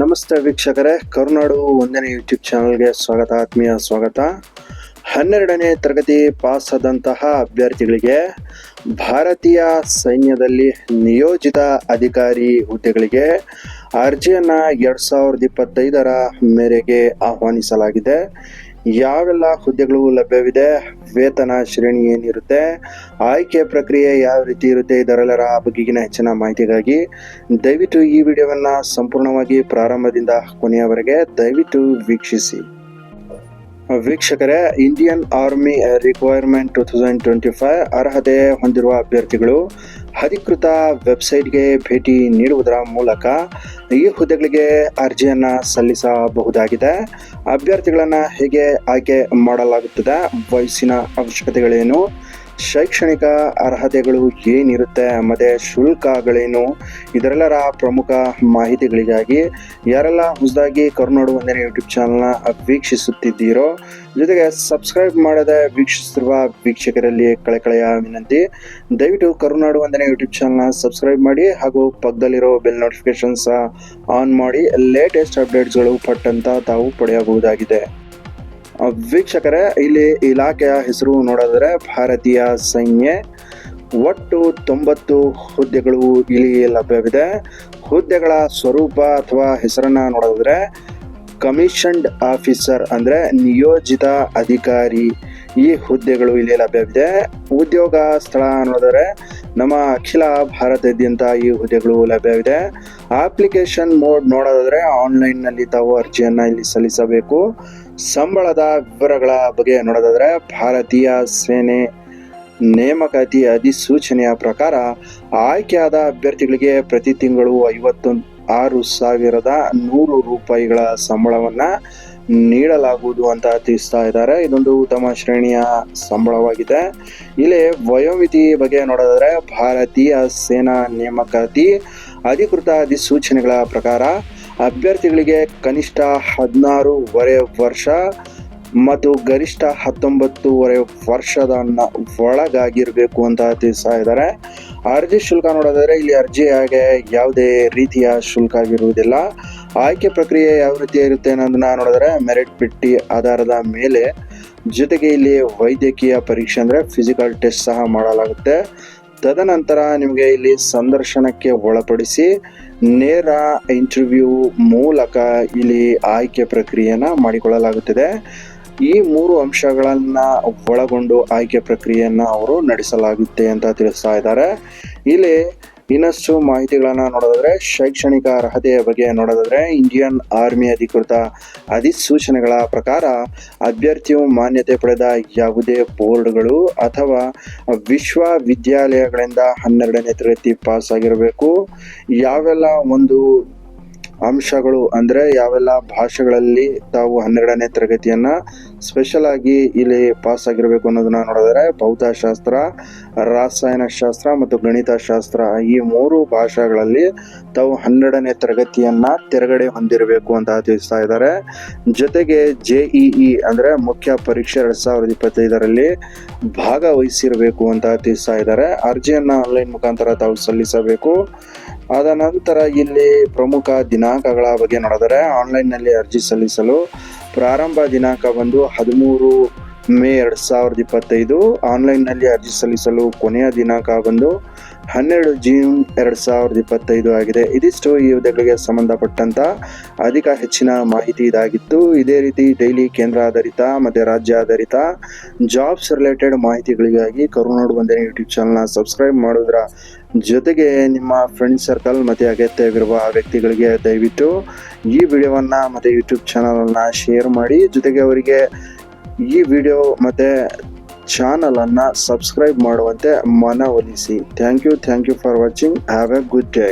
ನಮಸ್ತೆ ವೀಕ್ಷಕರೇ, ಕರುನಾಡು ಒಂದನೇ ಯೂಟ್ಯೂಬ್ ಚಾನಲ್ಗೆ ಸ್ವಾಗತ, ಆತ್ಮೀಯ ಸ್ವಾಗತ. ಹನ್ನೆರಡನೇ ತರಗತಿ ಪಾಸ್ ಆದಂತಹ ಅಭ್ಯರ್ಥಿಗಳಿಗೆ ಭಾರತೀಯ ಸೈನ್ಯದಲ್ಲಿ ನಿಯೋಜಿತ ಅಧಿಕಾರಿ ಹುದ್ದೆಗಳಿಗೆ ಅರ್ಜಿಯನ್ನು ಎರಡು ಸಾವಿರದ ಇಪ್ಪತ್ತೈದರ ಮೇರೆಗೆ ಆಹ್ವಾನಿಸಲಾಗಿದೆ. ಯಾವೆಲ್ಲ ಹುದ್ದೆಗಳು ಲಭ್ಯವಿದೆ, ವೇತನ ಶ್ರೇಣಿ ಏನಿರುತ್ತೆ, ಆಯ್ಕೆ ಪ್ರಕ್ರಿಯೆ ಯಾವ ರೀತಿ ಇರುತ್ತೆ ಇದರೆಲ್ಲರ ಬಗೆಗಿನ ಹೆಚ್ಚಿನ ಮಾಹಿತಿಗಾಗಿ ದಯವಿಟ್ಟು ಈ ವಿಡಿಯೋವನ್ನು ಸಂಪೂರ್ಣವಾಗಿ ಪ್ರಾರಂಭದಿಂದ ಕೊನೆಯವರೆಗೆ ದಯವಿಟ್ಟು ವೀಕ್ಷಿಸಿ. ವೀಕ್ಷಕರೇ Indian army requirement two thousand twenty five ಅರ್ಹತೆ ಹೊಂದಿರುವ ಅಭ್ಯರ್ಥಿಗಳು ಅಧಿಕೃತ ವೆಬ್ಸೈಟ್ಗೆ ಭೇಟಿ ನೀಡುವುದರ ಮೂಲಕ ಈ ಹುದ್ದೆಗಳಿಗೆ ಅರ್ಜಿಯನ್ನು ಸಲ್ಲಿಸಬಹುದಾಗಿದೆ. ಅಭ್ಯರ್ಥಿಗಳನ್ನು ಹೇಗೆ ಆಯ್ಕೆ ಮಾಡಲಾಗುತ್ತದೆ, ವಯಸ್ಸಿನ ಅವಶ್ಯಕತೆಗಳೇನು ಶೈಕ್ಷಣಿಕ ಅರ್ಹತೆಗಳು ಏನಿರುತ್ತೆ ಮತ್ತು ಶುಲ್ಕಗಳೇನು ಇದರೆಲ್ಲರ ಪ್ರಮುಖ ಮಾಹಿತಿಗಳಿಗಾಗಿ ಯಾರೆಲ್ಲ ಹೊಸದಾಗಿ ಕರುನಾಡು ಒಂದನೇ ಯೂಟ್ಯೂಬ್ ಚಾನಲ್ನ ವೀಕ್ಷಿಸುತ್ತಿದ್ದೀರೋ, ಜೊತೆಗೆ ಸಬ್ಸ್ಕ್ರೈಬ್ ಮಾಡದೆ ವೀಕ್ಷಿಸುತ್ತಿರುವ ವೀಕ್ಷಕರಲ್ಲಿ ಕಳೆಕಳೆಯ ವಿನಂತಿ. ದಯವಿಟ್ಟು ಕರುನಾಡು ಒಂದನೇ ಯೂಟ್ಯೂಬ್ ಚಾನಲ್ನ ಸಬ್ಸ್ಕ್ರೈಬ್ ಮಾಡಿ ಹಾಗೂ ಪಕ್ಕದಲ್ಲಿರೋ ಬೆಲ್ ನೋಟಿಫಿಕೇಶನ್ಸ್ ಆನ್ ಮಾಡಿ. ಲೇಟೆಸ್ಟ್ ಅಪ್ಡೇಟ್ಸ್ಗಳು ಪಟ್ಟಂತ ತಾವು ಪಡೆಯಬಹುದಾಗಿದೆ. ವೀಕ್ಷಕರೇ, ಇಲ್ಲಿ ಇಲಾಖೆಯ ಹೆಸರು ನೋಡಿದ್ರೆ ಭಾರತೀಯ ಸೈನ್ಯ. ಒಟ್ಟು ತೊಂಬತ್ತು ಹುದ್ದೆಗಳು ಇಲ್ಲಿ ಲಭ್ಯವಿದೆ. ಹುದ್ದೆಗಳ ಸ್ವರೂಪ ಅಥವಾ ಹೆಸರನ್ನ ನೋಡಿದ್ರೆ ಕಮಿಷನ್ಡ್ ಆಫೀಸರ್ ಅಂದರೆ ನಿಯೋಜಿತ ಅಧಿಕಾರಿ ಈ ಹುದ್ದೆಗಳು ಇಲ್ಲಿ ಲಭ್ಯವಿದೆ. ಉದ್ಯೋಗ ಸ್ಥಳ ನೋಡಿದರೆ ನಮ್ಮ ಅಖಿಲ ಭಾರತದಾದ್ಯಂತ ಈ ಹುದ್ದೆಗಳು ಲಭ್ಯವಿದೆ. ಅಪ್ಲಿಕೇಶನ್ ಮೋಡ್ ನೋಡೋದಾದರೆ ಆನ್ಲೈನ್ನಲ್ಲಿ ತಾವು ಅರ್ಜಿಯನ್ನು ಇಲ್ಲಿ ಸಲ್ಲಿಸಬೇಕು. ಸಂಬಳದ ವಿವರಗಳ ಬಗ್ಗೆ ನೋಡೋದಾದ್ರೆ ಭಾರತೀಯ ಸೇನೆ ನೇಮಕಾತಿ ಅಧಿಸೂಚನೆಯ ಪ್ರಕಾರ ಆಯ್ಕೆಯಾದ ಅಭ್ಯರ್ಥಿಗಳಿಗೆ ಪ್ರತಿ ತಿಂಗಳು ಐವತ್ತು ಆರು ಸಾವಿರದ ನೂರು ರೂಪಾಯಿಗಳ ಸಂಬಳವನ್ನ ನೀಡಲಾಗುವುದು ಅಂತ ತಿಳಿಸ್ತಾ ಇದ್ದಾರೆ. ಇದೊಂದು ಉತ್ತಮ ಶ್ರೇಣಿಯ ಸಂಬಳವಾಗಿದೆ. ಇಲ್ಲಿ ವಯೋಮಿತಿ ಬಗ್ಗೆ ನೋಡೋದಾದ್ರೆ ಭಾರತೀಯ ಸೇನಾ ನೇಮಕಾತಿ ಅಧಿಕೃತ ಅಧಿಸೂಚನೆಗಳ ಪ್ರಕಾರ ಅಭ್ಯರ್ಥಿಗಳಿಗೆ ಕನಿಷ್ಠ ಹದಿನಾರೂವರೆ ವರ್ಷ ಮತ್ತು ಗರಿಷ್ಠ ಹತ್ತೊಂಬತ್ತೂವರೆ ವರ್ಷದ ಒಳಗಾಗಿರಬೇಕು ಅಂತ ತಿಳಿಸ್ತಾ ಇದ್ದಾರೆ. ಅರ್ಜಿ ಶುಲ್ಕ ನೋಡೋದಾದರೆ ಇಲ್ಲಿ ಅರ್ಜಿ ಹಾಗೆ ಯಾವುದೇ ರೀತಿಯ ಶುಲ್ಕ ಆಗಿರುವುದಿಲ್ಲ. ಆಯ್ಕೆ ಪ್ರಕ್ರಿಯೆ ಯಾವ ರೀತಿ ಇರುತ್ತೆ ಅನ್ನೋದನ್ನ ನೋಡಿದ್ರೆ ಮೆರಿಟ್ ಪಟ್ಟಿ ಆಧಾರದ ಮೇಲೆ ಜೊತೆಗೆ ಇಲ್ಲಿ ವೈದ್ಯಕೀಯ ಪರೀಕ್ಷೆ ಅಂದರೆ ಫಿಸಿಕಲ್ ಟೆಸ್ಟ್ ಸಹ ಮಾಡಲಾಗುತ್ತೆ. ತದನಂತರ ನಿಮಗೆ ಇಲ್ಲಿ ಸಂದರ್ಶನಕ್ಕೆ ಒಳಪಡಿಸಿ ನೇರ ಇಂಟರ್ವ್ಯೂ ಮೂಲಕ ಇಲ್ಲಿ ಆಯ್ಕೆ ಪ್ರಕ್ರಿಯೆಯನ್ನು ಮಾಡಿಕೊಳ್ಳಲಾಗುತ್ತದೆ. ಈ ಮೂರು ಅಂಶಗಳನ್ನು ಒಳಗೊಂಡು ಆಯ್ಕೆ ಪ್ರಕ್ರಿಯೆಯನ್ನು ಅವರು ನಡೆಸಲಾಗುತ್ತೆ ಅಂತ ತಿಳಿಸ್ತಾ ಇದ್ದಾರೆ. ಇಲ್ಲಿ ಇನ್ನಷ್ಟು ಮಾಹಿತಿಗಳನ್ನ ನೋಡೋದಾದ್ರೆ ಶೈಕ್ಷಣಿಕ ಅರ್ಹತೆಯ ಬಗ್ಗೆ ನೋಡೋದಾದ್ರೆ ಇಂಡಿಯನ್ ಆರ್ಮಿ ಅಧಿಕೃತ ಅಧಿಸೂಚನೆಗಳ ಪ್ರಕಾರ ಅಭ್ಯರ್ಥಿಯು ಮಾನ್ಯತೆ ಪಡೆದ ಯಾವುದೇ ಬೋರ್ಡ್ಗಳು ಅಥವಾ ವಿಶ್ವವಿದ್ಯಾಲಯಗಳಿಂದ ಹನ್ನೆರಡನೇ ತರಗತಿ ಪಾಸ್ ಆಗಿರಬೇಕು. ಯಾವೆಲ್ಲ ಒಂದು ಅಂಶಗಳು ಅಂದರೆ ಯಾವೆಲ್ಲ ಭಾಷೆಗಳಲ್ಲಿ ತಾವು ಹನ್ನೆರಡನೇ ತರಗತಿಯನ್ನ ಸ್ಪೆಷಲ್ ಆಗಿ ಇಲ್ಲಿ ಪಾಸ್ ಆಗಿರಬೇಕು ಅನ್ನೋದನ್ನ ನೋಡಿದ್ರೆ ಭೌತಶಾಸ್ತ್ರ ರಾಸಾಯನಶಾಸ್ತ್ರ ಮತ್ತು ಗಣಿತಶಾಸ್ತ್ರ ಈ ಮೂರು ಭಾಷೆಗಳಲ್ಲಿ ತಾವು ಹನ್ನೆರಡನೇ ತರಗತಿಯನ್ನ ತೆರಗಡೆ ಹೊಂದಿರಬೇಕು ಅಂತ ತಿಳಿಸ್ತಾ ಇದ್ದಾರೆ. ಜೊತೆಗೆ ಜೆಇಇ ಅಂದ್ರೆ ಮುಖ್ಯ ಪರೀಕ್ಷೆ ಎರಡ್ ಸಾವಿರದ ಇಪ್ಪತ್ತೈದರಲ್ಲಿ ಭಾಗವಹಿಸಿರಬೇಕು ಅಂತ ತಿಳಿಸ್ತಾ ಇದ್ದಾರೆ. ಅರ್ಜಿಯನ್ನ ಆನ್ಲೈನ್ ಮುಖಾಂತರ ತಾವು ಸಲ್ಲಿಸಬೇಕು. ಆದ ನಂತರ ಇಲ್ಲಿ ಪ್ರಮುಖ ದಿನಾಂಕಗಳ ಬಗ್ಗೆ ನೋಡಿದರೆ ಆನ್ಲೈನ್ನಲ್ಲಿ ಅರ್ಜಿ ಸಲ್ಲಿಸಲು ಪ್ರಾರಂಭ ದಿನಾಂಕ ಬಂದು ಹದಿಮೂರು ಮೇ ಎರಡು ಸಾವಿರದ ಇಪ್ಪತ್ತೈದು. ಆನ್ಲೈನ್ನಲ್ಲಿ ಅರ್ಜಿ ಸಲ್ಲಿಸಲು ಕೊನೆಯ ದಿನಾಂಕ ಬಂದು ಹನ್ನೆರಡು ಜೂನ್ ಎರಡು ಸಾವಿರದ ಇಪ್ಪತ್ತೈದು ಆಗಿದೆ. ಇದಿಷ್ಟು ಈ ಹುದ್ದೆಗಳಿಗೆ ಸಂಬಂಧಪಟ್ಟಂತ ಅಧಿಕ ಹೆಚ್ಚಿನ ಮಾಹಿತಿ ಇದಾಗಿತ್ತು. ಇದೇ ರೀತಿ ಡೈಲಿ ಕೇಂದ್ರ ಆಧಾರಿತ ಮತ್ತು ರಾಜ್ಯ ಆಧಾರಿತ ಜಾಬ್ಸ್ ರಿಲೇಟೆಡ್ ಮಾಹಿತಿಗಳಿಗಾಗಿ ಕರುನಾಡು ಒಂದನೇ ಯೂಟ್ಯೂಬ್ ಚಾನಲ್ನ ಸಬ್ಸ್ಕ್ರೈಬ್ ಮಾಡೋದ್ರ ಜೊತೆಗೆ ನಿಮ್ಮ ಫ್ರೆಂಡ್ ಸರ್ಕಲ್ ಮತ್ತು ಅಗತ್ಯವಿರುವ ವ್ಯಕ್ತಿಗಳಿಗೆ ದಯವಿಟ್ಟು ಈ ವಿಡಿಯೋವನ್ನು ಮತ್ತು ಯೂಟ್ಯೂಬ್ ಚಾನಲನ್ನು ಶೇರ್ ಮಾಡಿ. ಜೊತೆಗೆ ಅವರಿಗೆ ಈ ವಿಡಿಯೋ ಮತ್ತು ಚಾನಲನ್ನು ಸಬ್ಸ್ಕ್ರೈಬ್ ಮಾಡುವಂತೆ ಮನವೊಲಿಸಿ. Thank you thank you for watching have a good day